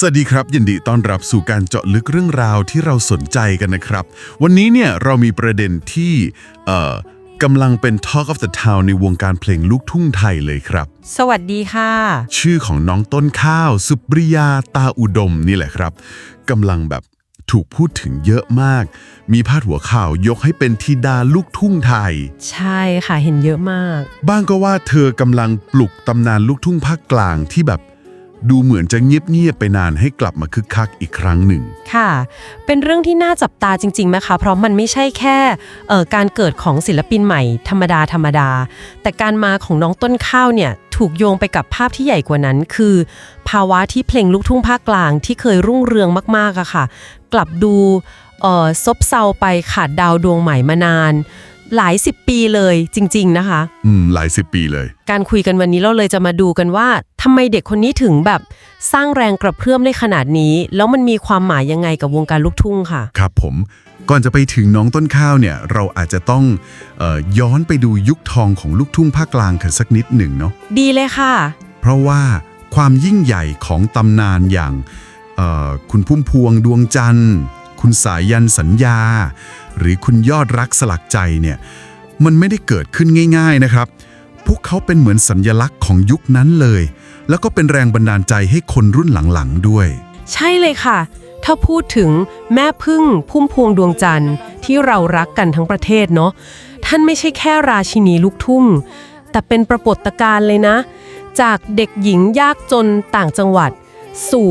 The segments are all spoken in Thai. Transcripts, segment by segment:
สวัสดีครับ ยินดีต้อนรับสู่การเจาะลึกเรื่องราวที่เราสนใจกันนะครับ วันนี้เนี่ยเรามีประเด็นที่เอ่อกำลังเป็น Talk of the Town ในวงการเพลงลูกทุ่งไทยเลยครับ สวัสดีค่ะ ชื่อของน้องต้นข้าว สุปริยาตาอุดมนี่แหละครับกำลังแบบถูกพูดถึงเยอะมาก มีพาดหัวข่าวยกให้เป็นธิดาลูกทุ่งไทย ใช่ค่ะเห็นเยอะมาก บ้างก็ว่าเธอกำลังปลุกตำนานลูกทุ่งภาคกลางที่แบบ ดูเหมือนจะเงียบๆไปนานให้กลับมาคึกคักอีกครั้งหนึ่ง ค่ะ เป็นเรื่องที่น่าจับตาจริงๆนะคะ เพราะมันไม่ใช่แค่เอ่อการเกิดของศิลปินใหม่ธรรมดาธรรมดา แต่การมาของน้องต้นข้าวเนี่ยถูกโยงไปกับภาพที่ใหญ่กว่านั้น คือ ภาวะที่เพลงลูกทุ่งภาคกลางที่เคยรุ่งเรืองมากๆอะค่ะ กลับดูเอ่อซบเซาไปขาดดาวดวงใหม่มานาน หลายสิบปีเลยจริง ๆ นะคะ อืม หลายสิบปีเลย การคุยกันวันนี้เราเลยจะมาดูกันว่าทำไมเด็กคนนี้ถึงแบบสร้างแรงกระเพื่อมได้ขนาดนี้ แล้วมันมีความหมายยังไงกับวงการลูกทุ่งค่ะ ครับผม ก่อนจะไปถึงน้องต้นข้าวเนี่ย เราอาจจะต้องเออย้อนไปดูยุคทองของลูกทุ่งภาคกลางกันสักนิดหนึ่งเนาะ ดีเลยค่ะ เพราะว่าความยิ่งใหญ่ของตำนานอย่างเอ่อคุณพุ่มพวงดวงจันทร์ คุณสายยันสัญญา หรือคุณยอดรักสลักใจเนี่ยมันไม่ได้เกิดขึ้นง่าย ๆนะครับ พวกเขาเป็นเหมือนสัญญลักษณ์ของยุคนั้นเลย แล้วก็เป็นแรงบันดาลใจให้คนรุ่นหลังๆด้วย ใช่เลยค่ะ ถ้าพูดถึงแม่พึ่งพุ่มพวงดวงจันทร์ที่เรารักกันทั้งประเทศเนาะท่านไม่ใช่แค่ราชินีลูกทุ่ง แต่เป็นประปฏการณ์เลยนะ จากเด็กหญิงยากจนต่างจังหวัด สู่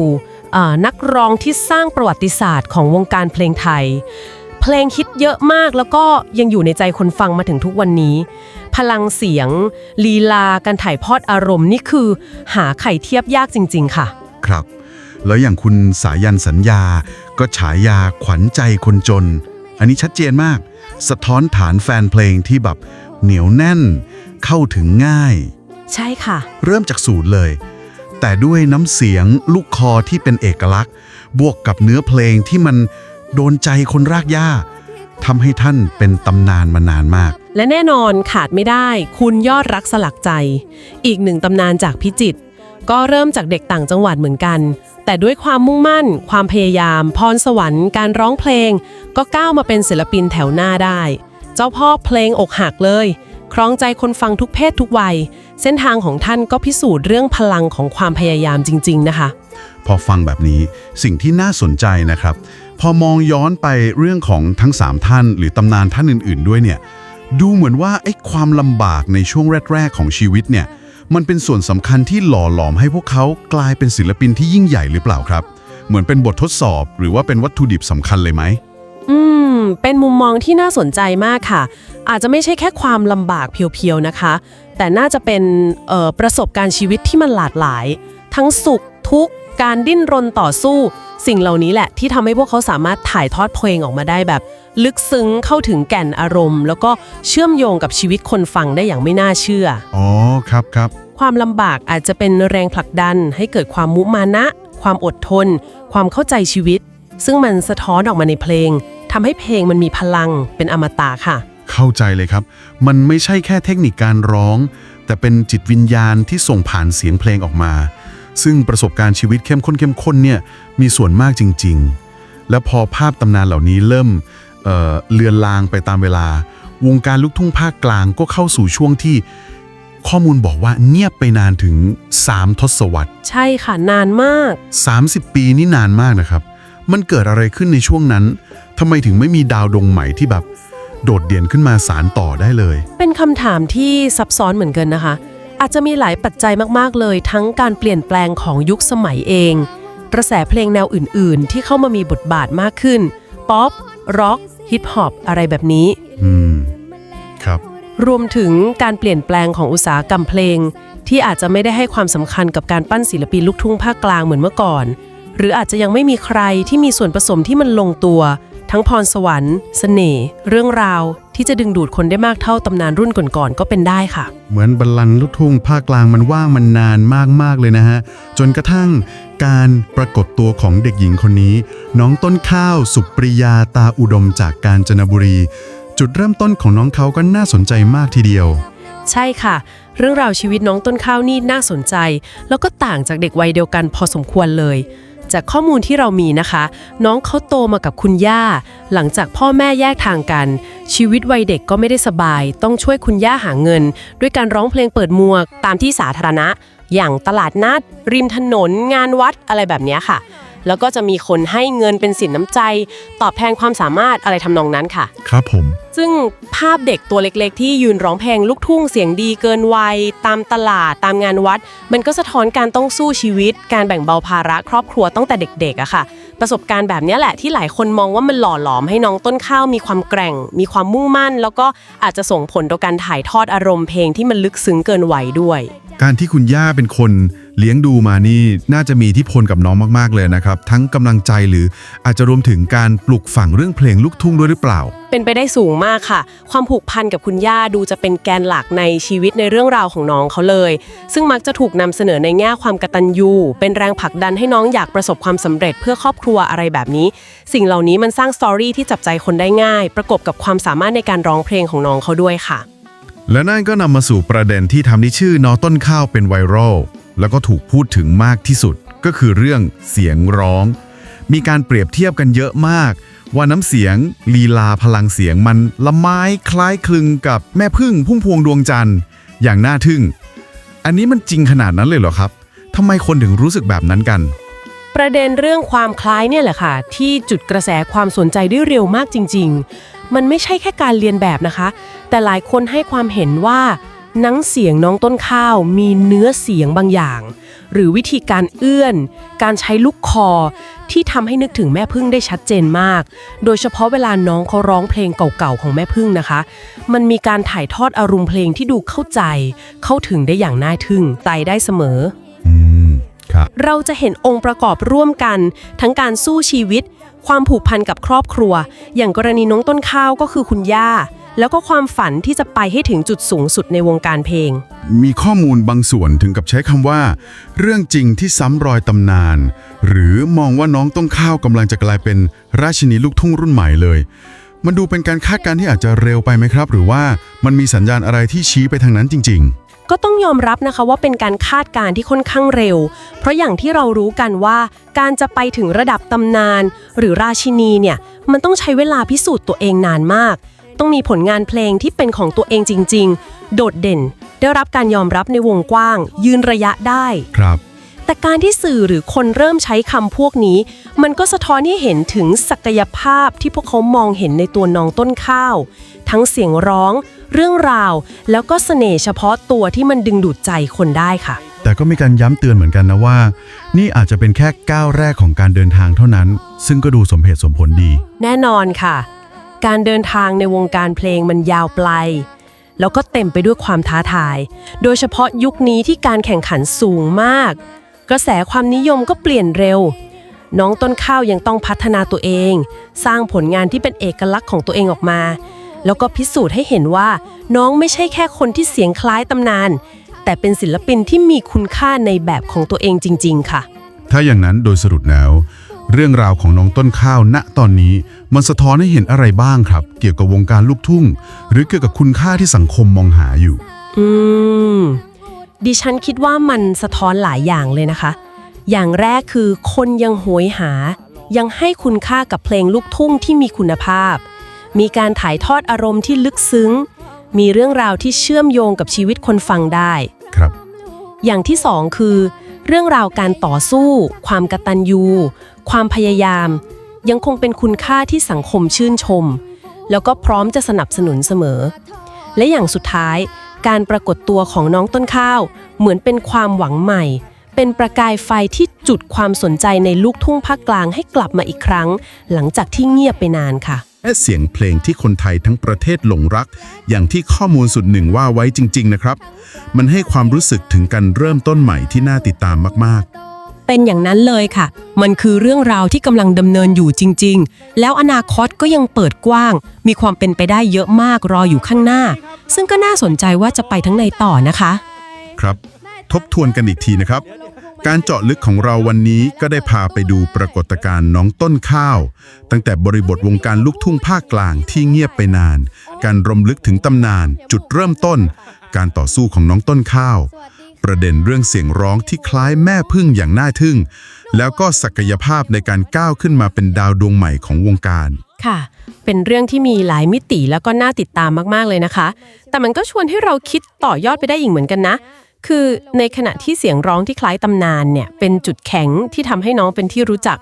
นักร้องที่สร้างประวัติศาสตร์ของวงการเพลงไทย เพลงฮิตเยอะมากแล้วก็ยังอยู่ในใจคนฟังมาถึงทุกวันนี้ พลังเสียง ลีลา การถ่ายทอดอารมณ์นี่คือ หาไข่เทียบยากจริง ๆ ค่ะ ครับ แล้วอย่างคุณสายันสัญญา ก็ฉายาขวัญใจคนจน อันนี้ชัดเจนมาก สะท้อนฐานแฟนเพลงที่แบบเหนียวแน่น เข้าถึงง่าย ใช่ค่ะ เริ่มจากศูนย์เลย แต่ด้วยน้ำเสียงลูกคอที่เป็นเอกลักษณ์ บวกกับเนื้อเพลงที่มัน โดนใจคนรากหญ้าทำให้ท่านเป็นตำนานมานานมาก และแน่นอนขาดไม่ได้คุณยอดรักสลักใจ อีกหนึ่งตำนานจากพิจิตรก็เริ่มจากเด็กต่างจังหวัดเหมือนกัน แต่ด้วยความมุ่งมั่น ความพยายาม พรสวรรค์การร้องเพลง ก็ก้าวมาเป็นศิลปินแถวหน้าได้ เจ้าพ่อเพลงอกหักเลย ครองใจคนฟังทุกเพศทุกวัย เส้นทางของท่านก็พิสูจน์เรื่องพลังของความพยายามจริง ๆ นะคะ พอฟังแบบนี้สิ่งที่น่าสนใจนะครับ พอมองย้อนไปเรื่องของทั้ง 3 ท่าน หรือตำนานท่านอื่น ๆ ด้วยเนี่ย ดูเหมือนว่าไอ้ความลำบากในช่วงแรก ๆ ของชีวิตเนี่ย มันเป็นส่วนสำคัญที่หล่อหลอมให้พวกเขากลายเป็นศิลปินที่ยิ่งใหญ่หรือเปล่าครับ เหมือนเป็นบททดสอบ หรือว่าเป็นวัตถุดิบสำคัญเลยไหมอืม เป็นมุมมองที่น่าสนใจมากค่ะ อาจจะไม่ใช่แค่ความลำบากเพียวๆนะคะ แต่น่าจะเป็นประสบการณ์ชีวิตที่มันหลากหลาย ทั้งสุขทุกข์การดิ้นรนต่อสู้ สิ่งเหล่านี้แหละที่ทำให้พวกเขาสามารถถ่ายทอดเพลงออกมาได้แบบ ลึกซึ้งเข้าถึงแก่นอารมณ์ แล้วก็เชื่อมโยงกับชีวิตคนฟังได้อย่างไม่น่าเชื่อ อ๋อครับครับความลำบากอาจจะเป็นแรงผลักดันให้เกิดความมุมานะ ความอดทน ความเข้าใจชีวิต ซึ่งมันสะท้อนออกมาในเพลงทำให้เพลงมันมีพลังเป็นอมตะค่ะ เข้าใจเลยครับ มันไม่ใช่แค่เทคนิคการร้อง แต่เป็นจิตวิญญาณที่ส่งผ่านเสียงเพลงออกมา ซึ่งประสบการณ์ชีวิตเข้มข้นเข้มข้นเนี่ยมีส่วนมากจริง ๆ แล้วพอภาพตำนานเหล่านี้เริ่มเอ่อเลือนลางไปตามเวลา วงการลูกทุ่งภาคกลางก็เข้าสู่ช่วงที่ข้อมูลบอกว่าเงียบไปนานถึง 3 ทศวรรษ ใช่ค่ะ นานมาก 30 ปีนี่นานมากนะครับ มันเกิดอะไรขึ้นในช่วงนั้นทำไมถึงไม่มีดาวดวงใหม่ที่แบบ โดดเด่นขึ้นมาสารต่อได้เลย เป็นคำถามที่ซับซ้อนเหมือนกันนะคะ อาจจะมีหลายปัจจัยมาก ๆ เลย ทั้งการเปลี่ยนแปลงของยุคสมัยเอง กระแสเพลงแนวอื่น ๆ ที่เข้ามามีบทบาทมากขึ้น ป๊อป ร็อก ฮิปฮอป อะไรแบบนี้ อืม ครับ รวมถึงการเปลี่ยนแปลงของอุตสาหกรรมเพลง ที่อาจจะไม่ได้ให้ความสำคัญกับการปั้นศิลปินลูกทุ่งภาคกลางเหมือนเมื่อก่อน หรืออาจจะยังไม่มีใครที่มีส่วนผสมที่มันลงตัว ทั้งพรสวรรค์เสน่ห์เรื่องราว ที่จะดึงดูดคนได้มากเท่าตำนานรุ่นก่อนๆก็เป็นได้ค่ะ เหมือนบัลลังก์ลูกทุ่งภาคกลางมันว่างมันนานมากๆเลยนะฮะ จนกระทั่งการปรากฏตัวของเด็กหญิงคนนี้ น้องต้นข้าวสุปริยาตาอุดมจากกาญจนบุรี จุดเริ่มต้นของน้องเขาก็น่าสนใจมากทีเดียว ใช่ค่ะ เรื่องราวชีวิตน้องต้นข้าวนี่น่าสนใจ แล้วก็ต่างจากเด็กวัยเดียวกันพอสมควรเลย จากข้อมูลที่เรามีนะคะ น้องเขาโตมากับคุณย่า หลังจากพ่อแม่แยกทางกัน ชีวิตวัยเด็กก็ไม่ได้สบาย ต้องช่วยคุณย่าหาเงิน ด้วยการร้องเพลงเปิดหมวกตามที่สาธารณะ อย่างตลาดนัด ริมถนน งานวัดอะไรแบบนี้ค่ะ แล้วก็จะมีคนให้เงินเป็นสินน้ำใจ ตอบแทนความสามารถอะไรทำนองนั้นค่ะ ครับผม ซึ่งภาพเด็กตัวเล็กๆ ที่ยืนร้องเพลงลูกทุ่งเสียงดีเกินวัย ตามตลาดตามงานวัด มันก็สะท้อนการต้องสู้ชีวิต การแบ่งเบาภาระครอบครัวตั้งแต่เด็กๆอะค่ะ ประสบการณ์แบบเนี้ยแหละที่หลายคนมองว่ามันหล่อหลอมให้น้องต้นข้าวมีความแกร่ง มีความมุ่งมั่น แล้วก็อาจจะส่งผลต่อการถ่ายทอดอารมณ์เพลงที่มันลึกซึ้งเกินวัยด้วย การที่คุณย่าเป็นคนเลี้ยงดูมานี่น่าจะมีทธิพลกับน้องมากๆเลยนะครับ ทั้งกำลังใจหรืออาจจะรวมถึงการปลุกฝังเรื่องเพลงลูกทุ่งด้วยหรือเปล่า เป็นไปได้สูงมากค่ะ ความผูกพันกับคุณย่าดูจะเป็นแกนหลักในชีวิตในเรื่องราวของน้องเขาเลย ซึ่งมักจะถูกนำเสนอในแง่ความกตัญญูเป็นแรงผลักดันให้น้องอยากประสบความสำเร็จเพื่อครอบครัวอะไรแบบนี้ สิ่งเหล่านี้มันสร้างสตอรี่ที่จับใจคนได้ง่าย ประกบกับความสามารถในการร้องเพลงของน้องเขาด้วยค่ะ และนั่นก็นำมาสู่ประเด็นที่ทำให้ชื่อน้อต้นข้าวเป็นไวรัลแล้วก็ถูกพูดถึงมากที่สุด ก็คือเรื่องเสียงร้อง มีการเปรียบเทียบกันเยอะมาก ว่าน้ำเสียง ลีลาพลังเสียงมันละไม้คล้ายคลึงกับแม่พึ่งพุ่มพวงดวงจันทร์ อย่างน่าทึ่ง อันนี้มันจริงขนาดนั้นเลยเหรอครับทำไมคนถึงรู้สึกแบบนั้นกัน ประเด็นเรื่องความคล้ายเนี่ยแหละค่ะ ที่จุดกระแสความสนใจได้เร็วมากจริง ๆ มันไม่ใช่แค่การเรียนแบบนะคะ แต่หลายคนให้ความเห็นว่าหนังเสียงน้องต้นข้าวมีเนื้อเสียงบางอย่าง หรือวิธีการเอื้อน การใช้ลูกคอ ที่ทำให้นึกถึงแม่พึ่งได้ชัดเจนมาก โดยเฉพาะเวลาน้องเขาร้องเพลงเก่าๆของแม่พึ่งนะคะ มันมีการถ่ายทอดอารมณ์เพลงที่ดูเข้าใจ เข้าถึงได้อย่างน่าทึ่งใจได้เสมออืมครับเราจะเห็นองค์ประกอบร่วมกัน ทั้งการสู้ชีวิต ความผูกพันกับครอบครัว อย่างกรณีน้องต้นข้าวก็คือคุณย่า แล้วก็ความฝันที่จะไปให้ถึงจุดสูงสุดในวงการเพลง มีข้อมูลบางส่วนถึงกับใช้คำว่า เรื่องจริงที่ซ้ำรอยตำนาน หรือมองว่าน้องต้นข้าวกำลังจะกลายเป็นราชินีลูกทุ่งรุ่นใหม่เลย มันดูเป็นการคาดการณ์ที่อาจจะเร็วไปไหมครับ หรือว่ามันมีสัญญาณอะไรที่ชี้ไปทางนั้นจริงก็ต้องยอมรับนะคะว่าเป็นการคาดการณ์ที่ค่อนข้างเร็ว เพราะอย่างที่เรารู้กันว่าการจะไปถึงระดับตำนาน หรือราชินีเนี่ย มันต้องใช้เวลาพิสูจน์ตัวเองนานมาก ต้องมีผลงานเพลงที่เป็นของตัวเองจริง ๆ โดดเด่น ได้รับการยอมรับในวงกว้าง ยืนระยะได้ๆครับ แต่การที่สื่อหรือคนเริ่มใช้คำพวกนี้ มันก็สะท้อนให้เห็นถึงศักยภาพที่พวกเขามองเห็นในตัวน้องต้นข้าว ทั้งเสียงร้อง เรื่องราว แล้วก็เสน่ห์เฉพาะตัวที่มันดึงดูดใจคนได้ค่ะ แต่ก็มีการย้ำเตือนเหมือนกันนะว่า นี่อาจจะเป็นแค่ก้าวแรกของการเดินทางเท่านั้น ซึ่งก็ดูสมเหตุสมผลดี แน่นอนค่ะ การเดินทางในวงการเพลงมันยาวไกลแล้วก็เต็มไปด้วยความท้าทาย โดยเฉพาะยุคนี้ที่การแข่งขันสูงมาก กระแสความนิยมก็เปลี่ยนเร็ว น้องต้นข้าวยังต้องพัฒนาตัวเอง สร้างผลงานที่เป็นเอกลักษณ์ของตัวเองออกมา แล้วก็พิสูจน์ให้เห็นว่า น้องไม่ใช่แค่คนที่เสียงคล้ายตำนาน แต่เป็นศิลปินที่มีคุณค่าในแบบของตัวเองจริง ๆ ค่ะ ถ้าอย่างนั้นโดยสรุปแล้ว เรื่องราวของน้องต้นข้าวณตอนนี้มันสะท้อนให้เห็นอะไรบ้างครับ เกี่ยวกับวงการลูกทุ่ง หรือเกี่ยวกับคุณค่าที่สังคมมองหาอยู่ อืม ดิฉันคิดว่ามันสะท้อนหลายอย่างเลยนะคะ อย่างแรกคือคนยังโหยหา ยังให้คุณค่ากับเพลงลูกทุ่งที่มีคุณภาพ มีการถ่ายทอดอารมณ์ที่ลึกซึ้ง มีเรื่องราวที่เชื่อมโยงกับชีวิตคนฟังได้ ครับ อย่างที่สองคือ เรื่องราวการต่อสู้ ความกตัญญู ความพยายาม ยังคงเป็นคุณค่าที่สังคมชื่นชม แล้วก็พร้อมจะสนับสนุนเสมอ และอย่างสุดท้าย การปรากฏตัวของน้องต้นข้าว เหมือนเป็นความหวังใหม่ เป็นประกายไฟที่จุดความสนใจในลูกทุ่งภาคกลางให้กลับมาอีกครั้ง หลังจากที่เงียบไปนานค่ะและเสียงเพลงที่คนไทยทั้งประเทศหลงรัก อย่างที่ข้อมูลสุดหนึ่งว่าไว้จริง ๆ นะครับ มันให้ความรู้สึกถึงการเริ่มต้นใหม่ที่น่าติดตามมาก เป็นอย่างนั้นเลยค่ะ มันคือเรื่องราวที่กำลังดำเนินอยู่จริง ๆ แล้วอนาคตก็ยังเปิดกว้าง มีความเป็นไปได้เยอะมากรออยู่ข้างหน้า ซึ่งก็น่าสนใจว่าจะไปทั้งในต่อนะคะ ครับ ทบทวนกันอีกทีนะครับ การเจาะลึกของเราวันนี้ก็ได้พาไปดูปรากฏการณ์น้องต้นข้าว ตั้งแต่บริบทวงการลูกทุ่งภาคกลางที่เงียบไปนาน การรำลึกถึงตำนาน จุดเริ่มต้น การต่อสู้ของน้องต้นข้าว ประเด็นเรื่องเสียงร้องที่คล้ายแม่พึ่งอย่างน่าทึ่ง แล้วก็ศักยภาพในการก้าวขึ้นมาเป็นดาวดวงใหม่ของวงการค่ะ เป็นเรื่องที่มีหลายมิติแล้วก็น่าติดตามมากๆเลยนะคะ แต่มันก็ชวนให้เราคิดต่อยอดไปได้อีกเหมือนกันนะ คือในขณะที่เสียงร้องที่คล้ายตำนานเนี่ยเป็นจุดแข็งที่ทำให้น้องเป็นที่รู้จัก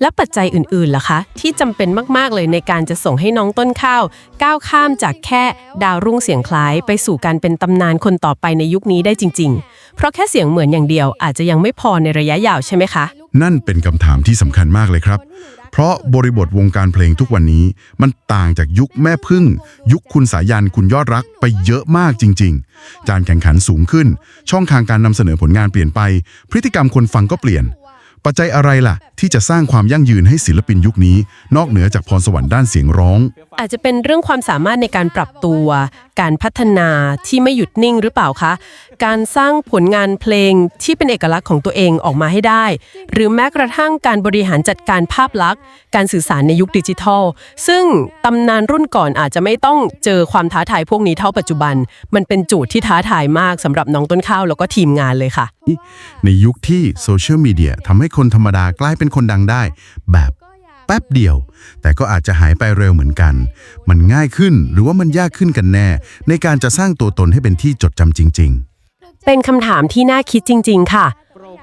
และปัจจัยอื่นๆล่ะคะ ที่จำเป็นมากๆเลยในการจะส่งให้น้องต้นข้าว ก้าวข้ามจากแค่ดาวรุ่งเสียงคล้ายไปสู่การเป็นตำนานคนต่อไปในยุคนี้ได้จริง ๆ เพราะแค่เสียงเหมือนอย่างเดียวอาจจะยังไม่พอในระยะยาวใช่ไหมคะ นั่นเป็นคำถามที่สำคัญมากเลยครับ เพราะบริบทวงการเพลงทุกวันนี้มันต่างจากยุคแม่พึ่ง ยุคคุณสายันคุณยอดรักไปเยอะมากจริง ๆ การแข่งขันสูงขึ้น ช่องทางการนำเสนอผลงานเปลี่ยนไป พฤติกรรมคนฟังก็เปลี่ยน ปัจจัยอะไรล่ะ ที่จะสร้างความยั่งยืนให้ศิลปินยุคนี้ นอกเหนือจากพรสวรรค์ด้านเสียงร้อง อาจจะเป็นเรื่องความสามารถในการปรับตัว การพัฒนาที่ไม่หยุดนิ่งหรือเปล่าคะ การสร้างผลงานเพลงที่เป็นเอกลักษณ์ของตัวเองออกมาให้ได้ หรือแม้กระทั่งการบริหารจัดการภาพลักษณ์ การสื่อสารในยุคดิจิทัล ซึ่งตำนานรุ่นก่อนอาจจะไม่ต้องเจอความท้าทายพวกนี้เท่าปัจจุบัน มันเป็นโจทย์ที่ท้าทายมากสำหรับน้องต้นข้าวแล้วก็ทีมงานเลยค่ะ ในยุคที่โซเชียลมีเดียทำให้คนธรรมดากลายเป็นคนดังได้ แบบ แป๊บเดียว แต่ก็อาจจะหายไปเร็วเหมือนกัน มันง่ายขึ้นหรือว่ามันยากขึ้นกันแน่ ในการจะสร้างตัวตนให้เป็นที่จดจำจริง ๆ เป็นคำถามที่น่าคิดจริง ๆ ค่ะ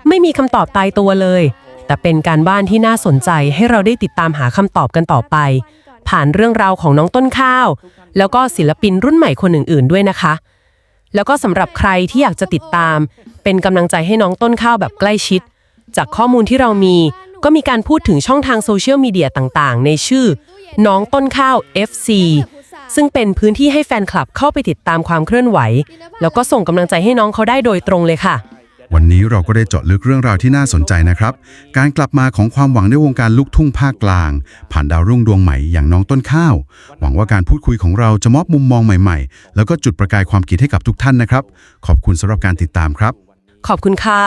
ไม่มีคำตอบตายตัวเลย แต่เป็นการบ้านที่น่าสนใจให้เราได้ติดตามหาคำตอบกันต่อไป ผ่านเรื่องราวของน้องต้นข้าว แล้วก็ศิลปินรุ่นใหม่คนอื่น ๆ ด้วยนะคะ แล้วก็สำหรับใครที่อยากจะติดตาม เป็นกำลังใจให้น้องต้นข้าวแบบใกล้ชิด จากข้อมูลที่เรามี ก็มีการพูดถึงช่องทางโซเชียลมีเดียต่างๆ ในชื่อ น้องต้นข้าว FC ซึ่งเป็นพื้นที่ให้แฟนคลับเข้าไปติดตามความเคลื่อนไหว แล้วก็ส่งกำลังใจให้น้องเขาได้โดยตรงเลยค่ะ วันนี้เราก็ได้เจาะลึกเรื่องราวที่น่าสนใจนะครับ การกลับมาของความหวังในวงการลูกทุ่งภาคกลาง ผ่านดาวรุ่งดวงใหม่อย่างน้องต้นข้าว หวังว่าการพูดคุยของเราจะมอบมุมมองใหม่ๆ แล้วก็จุดประกายความคิดให้กับทุกท่านนะครับ ขอบคุณสำหรับการติดตามครับ ขอบคุณค่ะ